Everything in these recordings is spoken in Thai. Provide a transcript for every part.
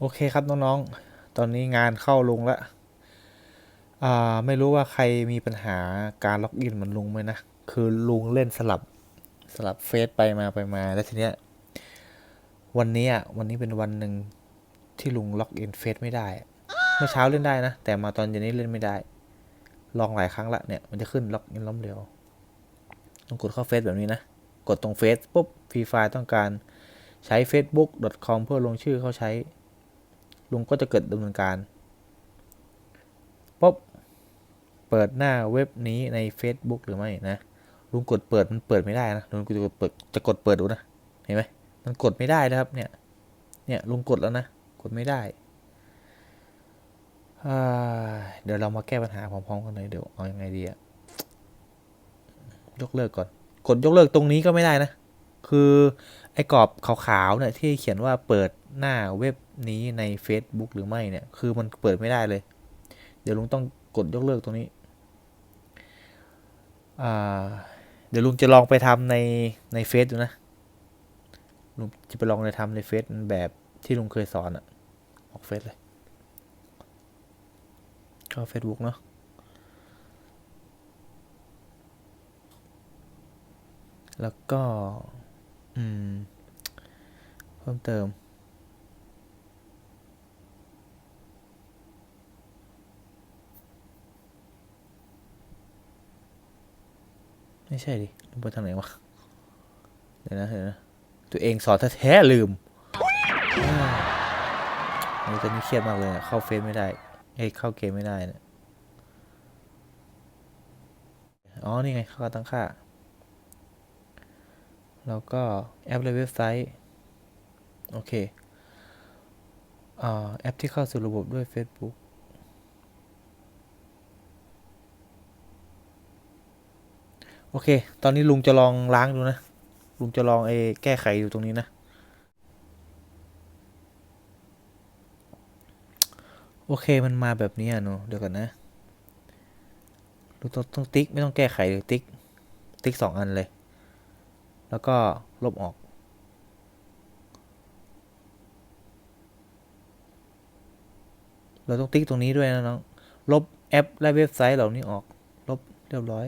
โอเคครับน้องๆ ตอนนี้งานเข้าลุงละอ่าไม่รู้ว่าใครมีปัญหาการล็อกอินเหมือนลุงไหมนะ คือลุงเล่นสลับสลับเฟซไปมาไปมาแล้วทีเนี้ยวันนี้อะวันนี้เป็นวันหนึ่งที่ลุงล็อกอินเฟซไม่ได้ เมื่อเช้าเล่นได้นะ แต่มาตอนเย็นนี้เล่นไม่ได้ ลองหลายครั้งละเนี่ยมันจะขึ้นล็อกอินล้มเหลวต้องกดเข้าเฟซแบบนี้นะ กดตรงเฟซปุ๊บฟรีไฟล์ต้องการใช้ facebook.com เพื่อลงชื่อเข้าใช้ ลุงก็จะเกิดดำเนินการปุ๊บเปิดหน้าเว็บนี้ใน Facebook หรือไม่นะลุงกดเปิดมันเปิดไม่ได้นะลุงจะกดเปิดจะกดเปิดดูนะเห็นไหมมันกดไม่ได้นะครับเนี่ยเนี่ยลุงกดแล้วนะกดไม่ได้เดี๋ยวเรามาแก้ปัญหาพร้อมๆกันเลยเดี๋ยวเอายังไงดีอะยกเลิกก่อน กดยกเลิกตรงนี้ก็ไม่ได้นะ คือ ไอ้กรอบขาวๆเนี่ยที่เขียนว่าเปิดหน้าเว็บนี้ใน Facebook หรือไม่เนี่ย คือมันเปิดไม่ได้เลย เดี๋ยวลุงต้องกดยกเลิกตรงนี้ เดี๋ยวลุงจะลองไปทำในในเฟซดูนะ ลุงจะไปลองในทำในเฟซแบบที่ลุงเคยสอนอะออกเฟซเลยเข้า Facebook เนาะแล้วก็ อืม เพิ่มเติม ไม่ใช่ดิลงไปทางไหนวะ เดี๋ยวนะเดี๋ยวนะ ตัวเองสอนแท้ๆลืมอ่าโอ้ตอนนี้เครียดมากเลยเข้าเฟซไม่ได้ เอ้ยเข้าเกมไม่ได้เนี่ยอ๋อ นี่ไง เข้าตั้งค่า แล้วก็แอปและเว็บไซต์ โอเคอแอปที่เข้าสู่ระบบด้วย Facebook โอเค ตอนนี้ลุงจะลองล้างดูนะ ลุงจะลองไอ้แก้ไขอยู่ตรงนี้นะ โอเค มันมาแบบนี้อะหนูเดี๋ยวก่อนนะลุงต้องต้องติ๊ก ไม่ต้องแก้ไขเลยติ๊ก ติ๊กสองอันเลย แล้วก็ลบออก เราต้องติ๊กตรงนี้ด้วยนะน้อง ลบแอปและเว็บไซต์เหล่านี้ออก ลบเรียบร้อย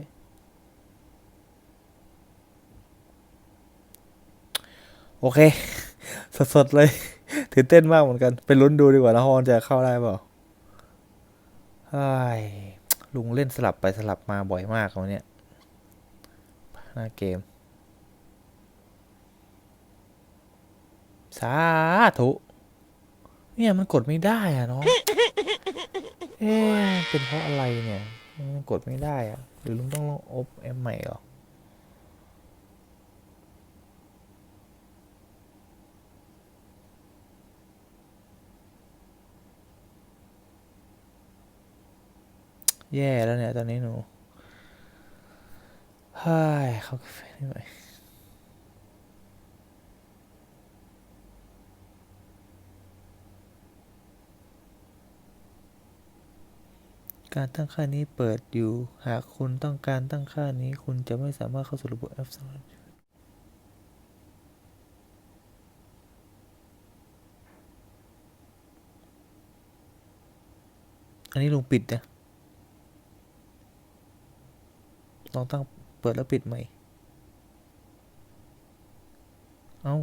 โอเค สดๆเลย ตื่นเต้นมากเหมือนกัน ไปลุ้นดูดีกว่านะฮอนจะเข้าได้เปล่าไอ้ลุงเล่นสลับไปสลับมาบ่อยมากวันเนี้ยหน้าเกม สาธุ เนี่ยมันกดไม่ได้อะน้อง เอ๊เป็นเพราะอะไรเนี่ยมันกดไม่ได้อะหรือลุงต้องลองอบแอมใหม่เหรอแย่แล้วเนี่ย ตอนนี้หนูเฮ้ยเขากาแฟไม่ไหว การตั้งค่านี้เปิดอยู่ หากคุณต้องการตั้งค่านี้ คุณจะไม่สามารถเข้าสู่ระบบแอปสำหรับอันนี้ลุงปิดนะลองตั้งเปิดแล้วปิดใหม่ เอ้า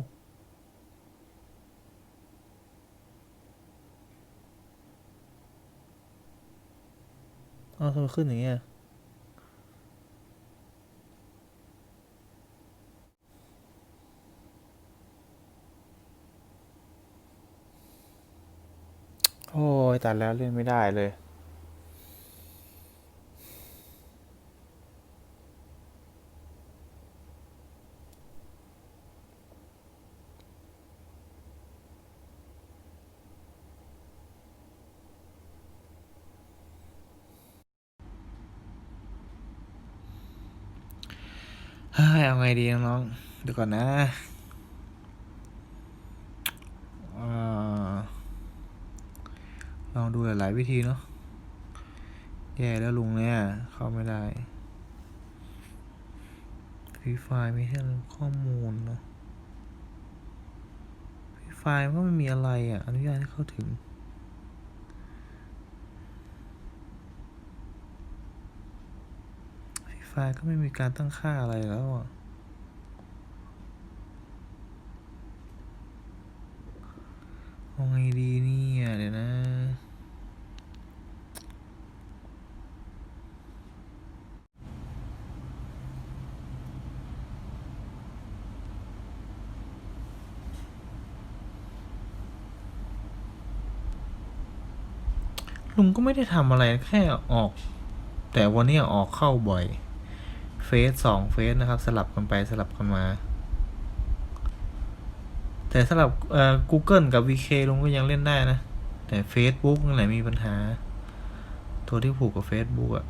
เอ้าทำไมขึ้นอย่างเงี้ยโอ้ยตัดแล้วเล่นไม่ได้เลย เอาไงดีน้องๆเดี๋ยวก่อนนะอลองดูหลายๆวิธีเนาะแย่แล้วลุงเนี่ย เข้าไม่ได้ฟรีไฟล์มีให้ข้อมูลเนาะฟรีไฟล์ก็ไม่มีอะไรอะ อนุญาตให้เข้าถึงฟรีไฟล์ก็ไม่มีการตั้งค่าอะไรแล้วอะ เอาไงดีเนี่ยเดี๋ยวนะ ลุงก็ไม่ได้ทำอะไรแค่ออก แต่วันนี้ออกเข้าบ่อย เฟสสองเฟสนะครับ สลับกันไปสลับกันมา แต่สำหรับเอ่อ Google กับ VK ลุงก็ยังเล่นได้นะ แต่ Facebook นั่นแหละมีปัญหา ตัวที่ผูกกับ Facebook อะ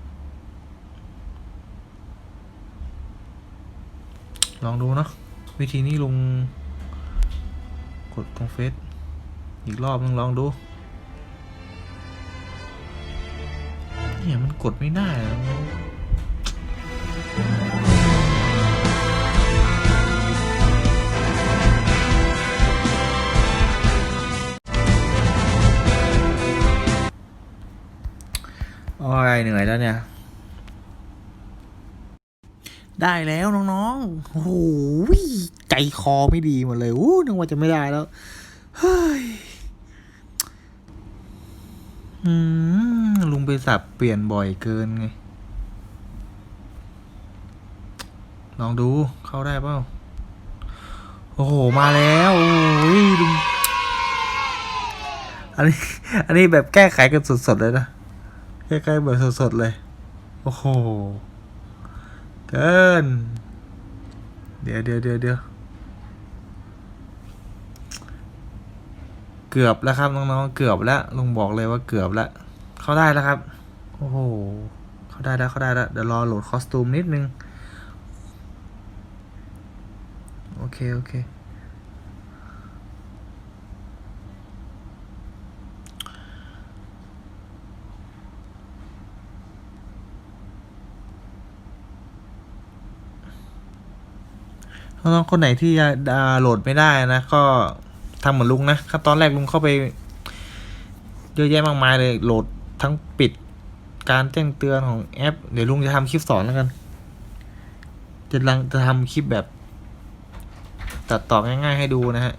ลองดูเนาะวิธีนี้ลุง กดตรงเฟซอีกรอบนึงลองดู เนี่ยมันกดไม่ได้อะโอ้ยเหนื่อยแล้วเนี่ย ได้แล้วน้องๆ โอ้โหใจคอไม่ดีหมดเลยอู้นึกว่าจะไม่ได้แล้ว เฮ้ยอืม ลุงไปสับเปลี่ยนบ่อยเกินไง ลองดูเข้าได้เปล่า โอ้โห มาแล้ว โอ้ยลุง อันนี้ อันนี้แบบแก้ไขกันสดๆเลยนะ แก้ไขแบบสดๆเลย โอ้โห เกิน เดี๋ยวเดี๋ยวเดี๋ยวเดี๋ยว กือบแล้วครับน้องๆ เกือบแล้วลุงบอกเลยว่าเกือบแล้วเข้าได้แล้วครับ โอ้โหเข้าได้แล้วเข้าได้แล้วเดี๋ยวรอโหลดคอสตูมนิดนึง โอเค โอเค น้องๆ คนไหนที่ดาวโหลดไม่ได้นะก็ ทำเหมือนลุงนะขั้นตอนแรกลุงเข้าไปเยอะแยะมากมายเลยโหลดทั้งปิดการแจ้งเตือนของแอป เดี๋ยวลุงจะทำคลิปสอนแล้วกันจะลังจะทำคลิปแบบ ตัดต่อง่ายๆให้ดูนะฮะ